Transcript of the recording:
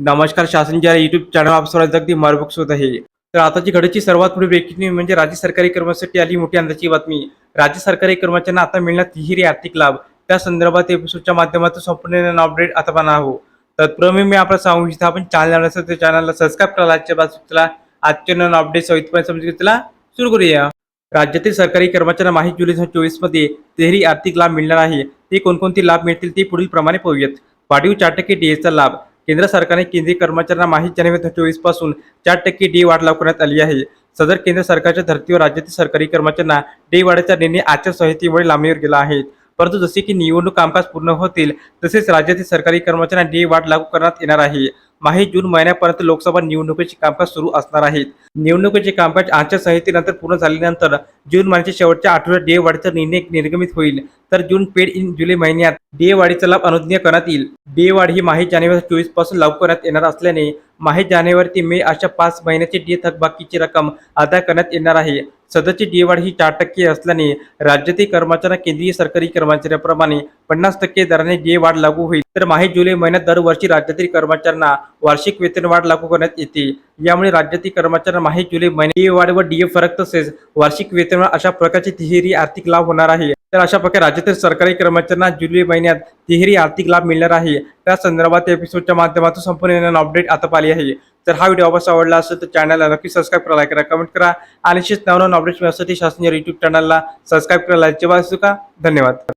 नमस्कार शासनच्या YouTube channel आप अगदी मार्बक्स होत आहे. तर आताची घडची सर्वात मोठी ब्रेकिंग न्यूज म्हणजे राज्य सरकारी कर्मचाऱ्यांसाठी आली मोठी अंदाची बातमी. राज्य सरकारी कर्मचाऱ्यांना आता मिळणार तिहेरी आर्थिक लाभ. त्या संदर्भात एपिसोडच्या माध्यमातून संपूर्ण अपडेट आता पण आहो तत्पूर्वी मी आपला सांगू इच्छित आपण चॅनल असेल तर चॅनलला सबस्क्राईब करा आजच्या बाजूला आजच्या नवीन अपडेट सवितपणे समजून घेतला. सुरू करूया. राज्यातील सरकारी कर्मचाऱ्यांना माहिती जुलै दोन हजार चोवीसमध्ये तिहेरी आर्थिक लाभ मिळणार आहे. ते कोणकोणते लाभ मिळतील ते पुढील प्रमाणे पाहूयात. वाढीव चार टक्के डीएचा लाभ. केंद्र सरकारने केंद्रीय कर्मचाऱ्यांना माहीत जानेवारी चोवीसपासून चार टक्के डी वाढ लागू करण्यात आली आहे. सदर केंद्र सरकारच्या धर्तीवर राज्यातील सरकारी कर्मचाऱ्यांना डी वाढीचा निर्णय आचारसंहितेमुळे लांबणीवर गेला आहे. परंतु जसे की निवडणूक कामकाज पूर्ण होतील तसेच राज्यातील सरकारी कर्मचाऱ्यांना डी वाढ लागू करण्यात येणार आहे. माही जून महिन्यापर्यंत लोकसभा निवडणुकीचे कामकाज सुरू असणार आहेत निवडणुकीचे कामकाज आचारसंहितेनंतर पूर्ण झाल्यानंतर जून महिन्याच्या शेवटच्या आठवड्यात डीए वाढीचा निर्णय निर्गमित होईल. तर जून पेड इन जुलै महिन्यात डीए वाढीचा लाभ अनुज्ञा करण्यात येईल. डीए वाढ ही माही जानेवारी चोवीसपासून लागू करण्यात येणार असल्याने माही जानेवारी ते मे अशा पाच महिन्याची डीए थकबाकीची रक्कम अदा करण्यात येणार आहे. सध्याची डीए वाढ ही चार टक्के असल्याने राज्यातील कर्मचाऱ्यांना केंद्रीय सरकारी कर्मचाऱ्याप्रमाणे पन्नास टक्के दराने डीए वाढ लागू होईल. तर माही जुलै महिन्यात दरवर्षी राज्यातील कर्मचाऱ्यांना वार्षिक वेतनवाढ लागू करण्यात येते. यामुळे राज्यातील कर्मचाऱ्यांना माहीत जुलै महिने वाढ व डीए फरक तसेच वार्षिक वेतनवाढ अशा प्रकारचे तिहेरी आर्थिक लाभ होणार आहे. तर अशा प्रकारे राज्यातील सरकारी कर्मचाऱ्यांना जुलै महिन्यात तिहेरी आर्थिक लाभ मिळणार आहे. त्या संदर्भात एपिसोडच्या माध्यमातून संपूर्ण अपडेट आता पाहिली आहे. तर हा व्हिडिओ आवडला आवडला असेल तर चॅनलला नक्की सबस्क्राईब करा करा कमेंट करा आणि अशीच नवनवीन अपडेट्स मिळण्यासाठी शासनाच्या युट्यूब चॅनलला सबस्क्राईब करायला जेव्हा असू का? धन्यवाद.